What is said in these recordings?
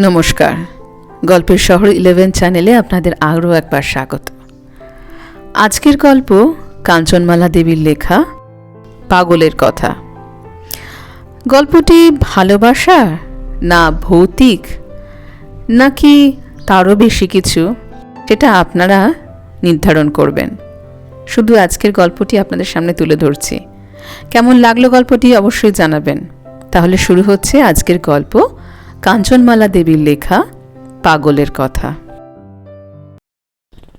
নমস্কার। গল্পের শহর ইলেভেন চ্যানেলে আপনাদের আরও একবার স্বাগত। আজকের গল্প কাঞ্চনমালা দেবীর লেখা, পাগলের কথা। গল্পটি ভালোবাসা না ভৌতিক, নাকি তারও বেশি কিছু, সেটা আপনারা নির্ধারণ করবেন। শুধু আজকের গল্পটি আপনাদের সামনে তুলে ধরছি। কেমন লাগল গল্পটি অবশ্যই জানাবেন। তাহলে শুরু হচ্ছে আজকের গল্প কাঞ্চনমালা দেবীর লেখা পাগলের কথা।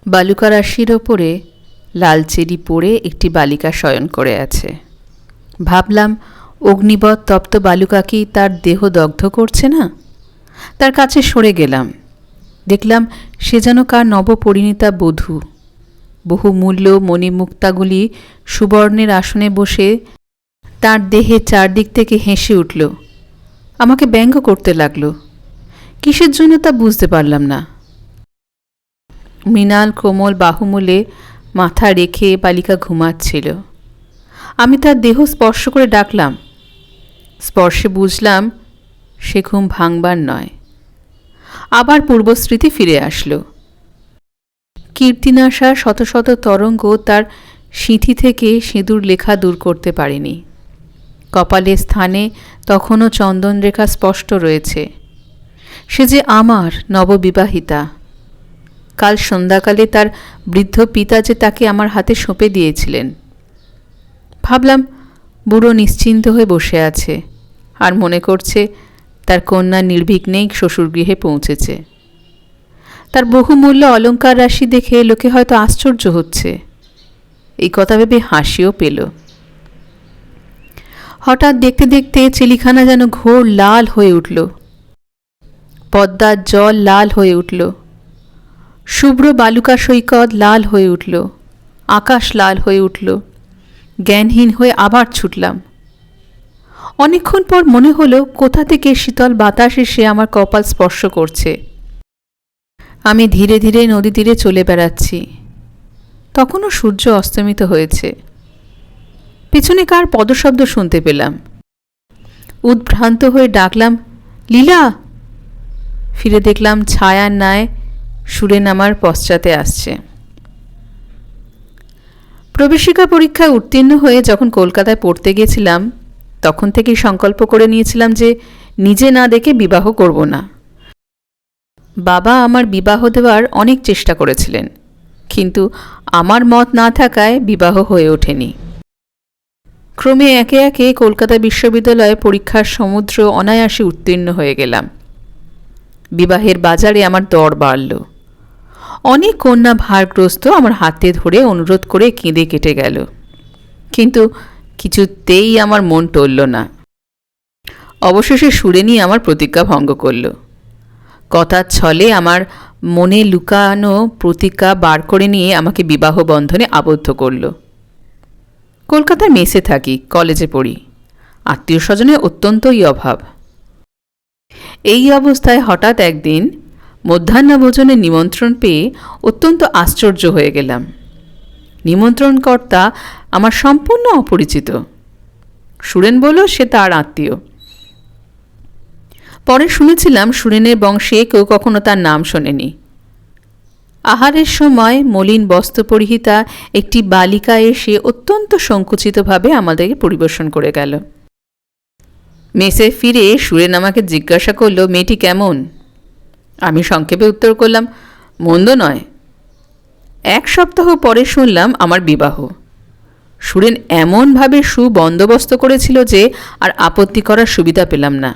বালুকা রাশির ওপরে লাল চেরি পড়ে একটি বালিকা শয়ন করে আছে। ভাবলাম, অগ্নিবৎ তপ্ত বালুকা কি তার দেহ দগ্ধ করছে না? তার কাছে সরে গেলাম। দেখলাম, সে যেন কার নবপরিণীতা বধূ। বহু মূল্য মণিমুক্তাগুলি সুবর্ণের আসনে বসে তার দেহে চারদিক থেকে হেসে উঠল। আমাকে ব্যঙ্গ করতে লাগল। কিসের জন্য তা বুঝতে পারলাম না। মৃণাল কোমল বাহুমূলে মাথা রেখে বালিকা ঘুমাচ্ছিল। আমি তার দেহ স্পর্শ করে ডাকলাম। স্পর্শে বুঝলাম, সে ঘুম ভাঙবার নয়। আবার পূর্বস্মৃতি ফিরে আসলো। কীর্তিনাশা শত শত তরঙ্গ তার সিঁথি থেকে সিঁদুর লেখা দূর করতে পারেনি। কপালের স্থানে তখনও চন্দনরেখা স্পষ্ট রয়েছে। সে যে আমার নববিবাহিতা। কাল সন্ধ্যাকালে তার বৃদ্ধ পিতা যে তাকে আমার হাতে সঁপে দিয়েছিলেন। ভাবলাম, বুড়ো নিশ্চিন্ত হয়ে বসে আছে আর মনে করছে তার কন্যা নির্বিঘ্নেই শ্বশুরগৃহে পৌঁছেছে। তার বহুমূল্য অলঙ্কার রাশি দেখে লোকে হয়তো আশ্চর্য হচ্ছে। এই কথা ভেবে হাসিও পেল। হঠাৎ দেখতে দেখতে চিলিখানা যেন ঘোর লাল হয়ে উঠল। পদ্মার জল লাল হয়ে উঠল। শুভ্র বালুকা সৈকত লাল হয়ে উঠল। আকাশ লাল হয়ে উঠল। জ্ঞানহীন হয়ে আবার ছুটলাম। অনেকক্ষণ পর মনে হলো, কোথা থেকে শীতল বাতাস এসে আমার কপাল স্পর্শ করছে। আমি ধীরে ধীরে নদী তীরে চলে বেড়াচ্ছি। তখনও সূর্য অস্তমিত হয়েছে। পেছনে কার পদশব্দ শুনতে পেলাম। উদ্ভ্রান্ত হয়ে ডাকলাম, লীলা! ফিরে দেখলাম ছায়ার ন্যায় সুরে নামার পশ্চাতে আসছে। প্রবেশিকা পরীক্ষায় উত্তীর্ণ হয়ে যখন কলকাতায় পড়তে গেছিলাম, তখন থেকেই সংকল্প করে নিয়েছিলাম যে নিজে না দেখে বিবাহ করব না। বাবা আমার বিবাহ দেওয়ার অনেক চেষ্টা করেছিলেন, কিন্তু আমার মত না থাকায় বিবাহ হয়ে ওঠেনি। ক্রমে একে একে কলকাতা বিশ্ববিদ্যালয়ে পরীক্ষার সমুদ্র অনায়াসে উত্তীর্ণ হয়ে গেলাম। বিবাহের বাজারে আমার দর বাড়ল। অনেক কন্যা ভারগ্রস্ত আমার হাতে ধরে অনুরোধ করে কেঁদে কেটে গেল। কিন্তু কিছুতেই আমার মন টলল না। অবশেষে সুরেনি আমার প্রতিজ্ঞা ভঙ্গ করল। কথার ছলে আমার মনে লুকানো প্রতিজ্ঞা বার করে নিয়ে আমাকে বিবাহ বন্ধনে আবদ্ধ করল। কলকাতায় মেসে থাকি, কলেজে পড়ি। আত্মীয় স্বজনের অত্যন্তই অভাব। এই অবস্থায় হঠাৎ একদিন মধ্যাহ্নভোজনের নিমন্ত্রণ পেয়ে অত্যন্ত আশ্চর্য হয়ে গেলাম। নিমন্ত্রণকর্তা আমার সম্পূর্ণ অপরিচিত। সুরেন বলল, সে তার আত্মীয়। পরে শুনেছিলাম সুরেনের বংশে কেউ কখনো তার নাম শোনেনি। আহারের সময় মলিন বস্ত্র পরিহিতা একটি বালিকা এসে অত্যন্ত সংকুচিতভাবে আমাদেরকে পরিবেশন করে গেল। মেসে ফিরে সুরেন আমাকে জিজ্ঞাসা করল, মেয়েটি কেমন? আমি সংক্ষেপে উত্তর করলাম, মন্দ নয়। এক সপ্তাহ পরে শুনলাম আমার বিবাহ। সুরেন এমনভাবে সুবন্দোবস্ত করেছিল যে আর আপত্তি করার সুবিধা পেলাম না।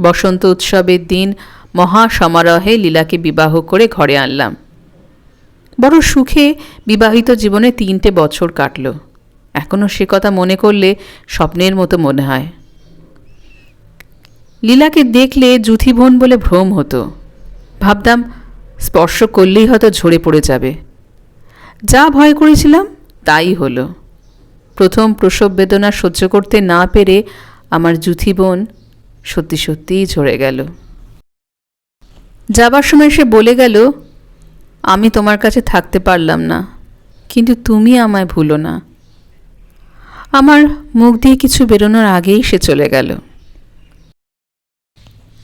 বসন্ত উৎসবের দিন মহা সমারোহে লীলাকে বিবাহ করে ঘরে আনলাম। বড় সুখে বিবাহিত জীবনে তিনটে বছর কাটল। এখনও সে কথা মনে করলে স্বপ্নের মতো মনে হয়। লীলাকে দেখলে জুথিবোন বলে ভ্রম হতো। ভাবতাম, স্পর্শ করলেই হয়তো ঝরে পড়ে যাবে। যা ভয় করেছিলাম, তাই হলো। প্রথম প্রসব বেদনা সহ্য করতে না পেরে আমার জুথিবোন সত্যি সত্যিই ঝরে গেল। যাবার সময় সে বলে গেল, আমি তোমার কাছে থাকতে পারলাম না, কিন্তু তুমি আমায় ভুলো না। আমার মুখ দিয়ে কিছু বেরোনোর আগেই সে চলে গেল।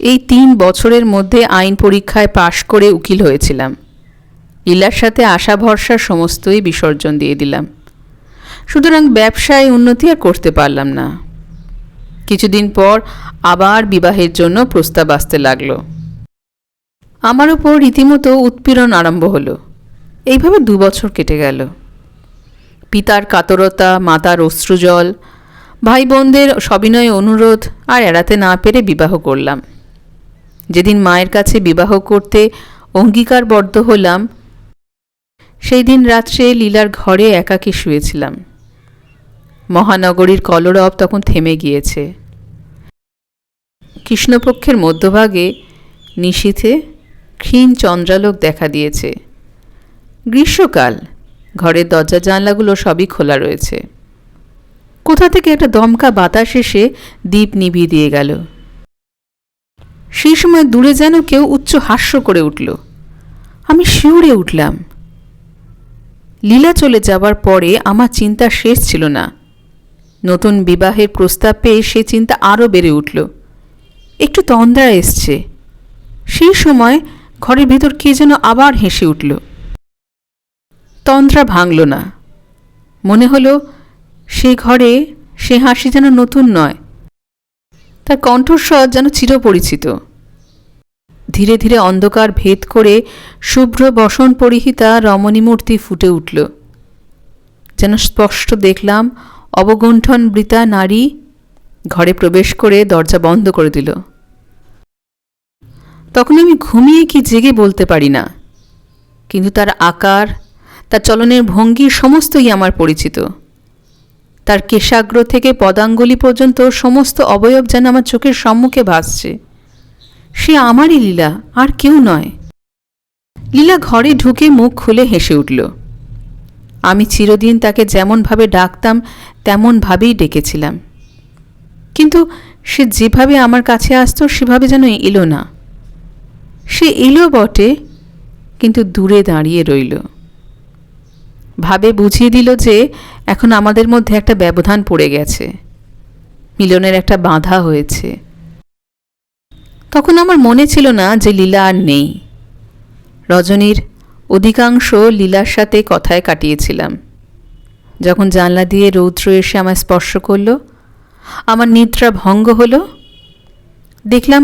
এই তিন বছরের মধ্যে আইন পরীক্ষায় পাশ করে উকিল হয়েছিলাম। লীলার সাথে আশা ভরসা সমস্তই বিসর্জন দিয়ে দিলাম। সুতরাং ব্যবসায় উন্নতি আর করতে পারলাম না। কিছুদিন পর আবার বিবাহের জন্য প্রস্তাব আসতে লাগল। আমার ওপর রীতিমতো উৎপীড়ন আরম্ভ হলো। এইভাবে দু বছর কেটে গেল। পিতার কাতরতা, মাতার অশ্রুজল ভাই বোনদের সবিনয় অনুরোধ আর এড়াতে না পেরে বিবাহ করলাম। যেদিন মায়ের কাছে বিবাহ করতে অঙ্গীকারবদ্ধ হলাম সেই দিন রাত্রে লীলার ঘরে একাকী শুয়েছিলাম। মহানগরীর কলরব তখন থেমে গিয়েছে। কৃষ্ণপক্ষের মধ্যভাগে নিশীথে ক্ষীণ চন্দ্রালোক দেখা দিয়েছে। গ্রীষ্মকাল, ঘরের দরজা জানলাগুলো সবই খোলা রয়েছে। কোথা থেকে একটা দমকা বাতাস এসে দ্বীপ নিভিয়ে দিয়ে গেল। সেই সময় দূরে যেন কেউ উচ্চ হাস্য করে উঠল। আমি শিউরে উঠলাম। লীলা চলে যাবার পরে আমার চিন্তা শেষ ছিল না। নতুন বিবাহের প্রস্তাব পেয়ে সে চিন্তা আরও বেড়ে উঠল। একটু তন্দ্রা এসছে। সেই সময় ঘরের ভেতর কে যেন আবার হেসে উঠল। তন্দ্রা ভাঙল না। মনে হলো, সে ঘরে সে হাসি যেন নতুন নয়। তার কণ্ঠস্বর যেন চিরপরিচিত। ধীরে ধীরে অন্ধকার ভেদ করে শুভ্র বসন পরিহিতা রমণীমূর্তি ফুটে উঠল। যেন স্পষ্ট দেখলাম, অবগুণ্ঠন বৃতা নারী ঘরে প্রবেশ করে দরজা বন্ধ করে দিল। তখন আমি ঘুমিয়ে কি জেগে বলতে পারি না। কিন্তু তার আকার, তার চলনের ভঙ্গি সমস্তই আমার পরিচিত। তার কেশাগ্র থেকে পদাঙ্গুলি পর্যন্ত সমস্ত অবয়ব যেন আমার চোখের সম্মুখে ভাসছে। সে আমারই লীলা, আর কেউ নয়। লীলা ঘরে ঢুকে মুখ খুলে হেসে উঠল। আমি চিরদিন তাকে যেমনভাবে ডাকতাম, তেমনভাবেই ডেকেছিলাম। কিন্তু সে যেভাবে আমার কাছে আসতো, সেভাবে যেন এলো না। সে এলো বটে, কিন্তু দূরে দাঁড়িয়ে রইল। ভাবে বুঝিয়ে দিল যে এখন আমাদের মধ্যে একটা ব্যবধান পড়ে গেছে। মিলনের একটা বাধা হয়েছে। তখন আমার মনে ছিল না যে লীলা আর নেই। রজনীর অধিকাংশ লীলার সাথে কথায় কাটিয়েছিলাম। যখন জানলা দিয়ে রৌদ্র এসে আমায় স্পর্শ করল, আমার নিদ্রা ভঙ্গ হলো, দেখলাম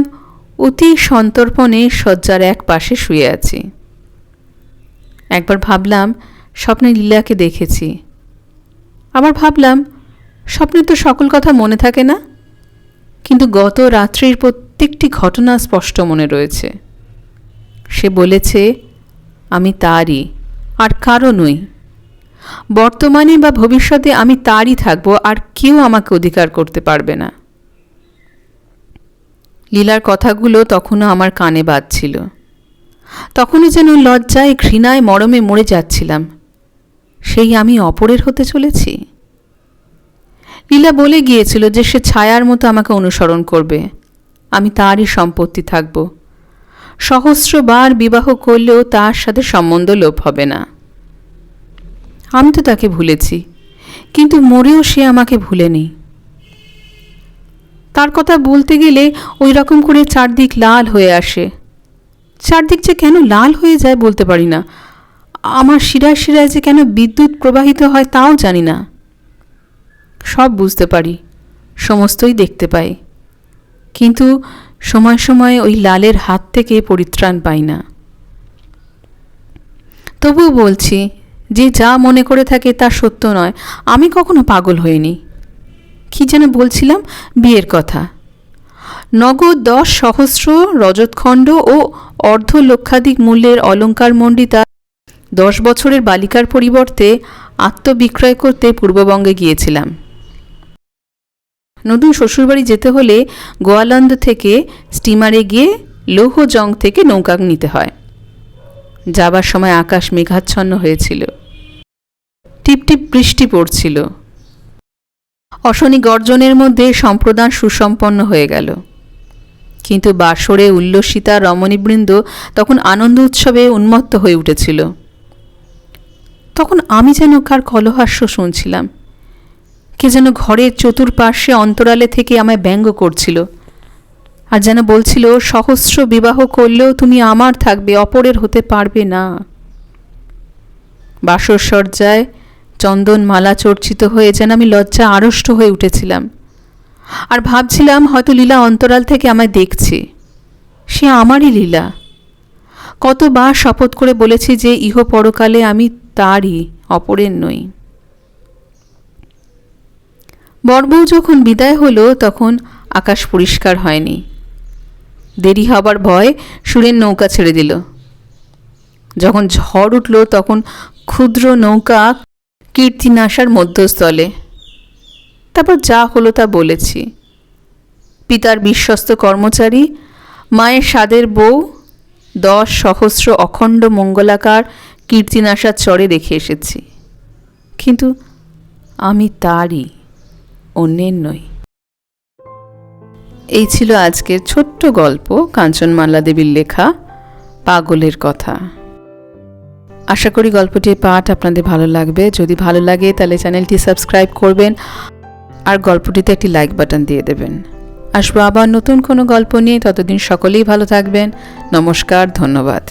অতি সন্তর্পণে শয্যার এক পাশে শুয়ে আছি। একবার ভাবলাম, স্বপ্নে লীলাকে দেখেছি। আবার ভাবলাম, স্বপ্নে তো সকল কথা মনে থাকে না। কিন্তু গত রাত্রির প্রত্যেকটি ঘটনা স্পষ্ট মনে রয়েছে। সে বলেছে, আমি তারই, আর কারও নই। বর্তমানে বা ভবিষ্যতে আমি তারই থাকব, আর কেউ আমাকে অধিকার করতে পারবে না। লীলার কথাগুলো তখনও আমার কানে বাজছিল। তখনও যেন লজ্জায়, ঘৃণায় মরমে মরে যাচ্ছিলাম। সেই আমি অপরের হতে চলেছি? লীলা বলে গিয়েছিল যে সে ছায়ার মতো আমাকে অনুসরণ করবে। আমি তারই সম্পত্তি থাকব। সহস্রবার বিবাহ করলেও তার সাথে সম্বন্ধ লোপ হবে না। আমি তো তাকে ভুলেছি, কিন্তু মরেও সে আমাকে ভুলেনি। তার কথা বলতে গেলে ওই রকম করে চারদিক লাল হয়ে আসে। চারদিক যে কেন লাল হয়ে যায় বলতে পারি না। আমার শিরায় শিরায় যে কেন বিদ্যুৎ প্রবাহিত হয় তাও জানি না। সব বুঝতে পারি, সমস্তই দেখতে পাই। কিন্তু সময় সময় ওই লালের হাত থেকে পরিত্রাণ পাই না। তবুও বলছি, যে যা মনে করে থাকে তা সত্য নয়। আমি কখনো পাগল হইনি। কি যেন বলছিলাম? বিয়ের কথা। নগদ দশ সহস্র রজতখণ্ড ও অর্ধ লক্ষাধিক মূল্যের অলঙ্কার মণ্ডিতা দশ বছরের বালিকার পরিবর্তে আত্মবিক্রয় করতে পূর্ববঙ্গে গিয়েছিলাম। নতুন শ্বশুরবাড়ি যেতে হলে গোয়ালন্দ থেকে স্টিমারে গিয়ে লৌহজং থেকে নৌকা নিতে হয়। যাবার সময় আকাশ মেঘাচ্ছন্ন হয়েছিল। টিপটিপ বৃষ্টি পড়ছিল। অশনি গর্জনের মধ্যে সম্প্রদান সুসম্পন্ন হয়ে গেল। কিন্তু বাসরে উল্লসিতা রমণীবৃন্দ তখন আনন্দ উৎসবে উন্মত্ত হয়ে উঠেছিল। তখন আমি যেন কার কলহাস্য শুনছিলাম। কে যেন ঘরের চতুর্পার্শ্বে অন্তরালে থেকে আমায় ব্যঙ্গ করছিল। আর যেন বলছিল, সহস্র বিবাহ করলেও তুমি আমার থাকবে, অপরের হতে পারবে না। বাসর সজ্জায় চন্দন মালা চর্চিত হয়ে যেন আমি লজ্জা আড়ষ্ট হয়ে উঠেছিলাম। আর ভাবছিলাম হয়তো লীলা অন্তরাল থেকে আমায় দেখছে। সে আমারই লীলা। কতবার শপথ করে বলেছি যে ইহ পরকালে আমি তারই অপরের নই। বরবউ যখন বিদায় হলো তখন আকাশ পরিষ্কার হয়নি। দেরি হবার ভয় সুরের নৌকা ছেড়ে দিল। যখন ঝড় উঠল তখন ক্ষুদ্র নৌকা কীর্তিনাশার মধ্যস্থলে। তারপর যা হলো তা বলেছি। পিতার বিশ্বস্ত কর্মচারী, মায়ের স্বাদের বউ, দশ সহস্র অখণ্ড মঙ্গলাকার কীর্তিনাশার চরে রেখে এসেছি। কিন্তু আমি তারই, অন্যের নই। এই ছিল আজকের ছোট্ট গল্প কাঞ্চনমালা দেবীর লেখা পাগলের কথা। আশা করি গল্পটির পাঠ আপনাদের ভালো লাগবে। যদি ভালো লাগে, তাহলে চ্যানেলটি সাবস্ক্রাইব করবেন আর গল্পটিতে একটি লাইক বাটন দিয়ে দেবেন। আসব আবার নতুন কোনো গল্প নিয়ে। ততদিন সকলেই ভালো থাকবেন। নমস্কার, ধন্যবাদ।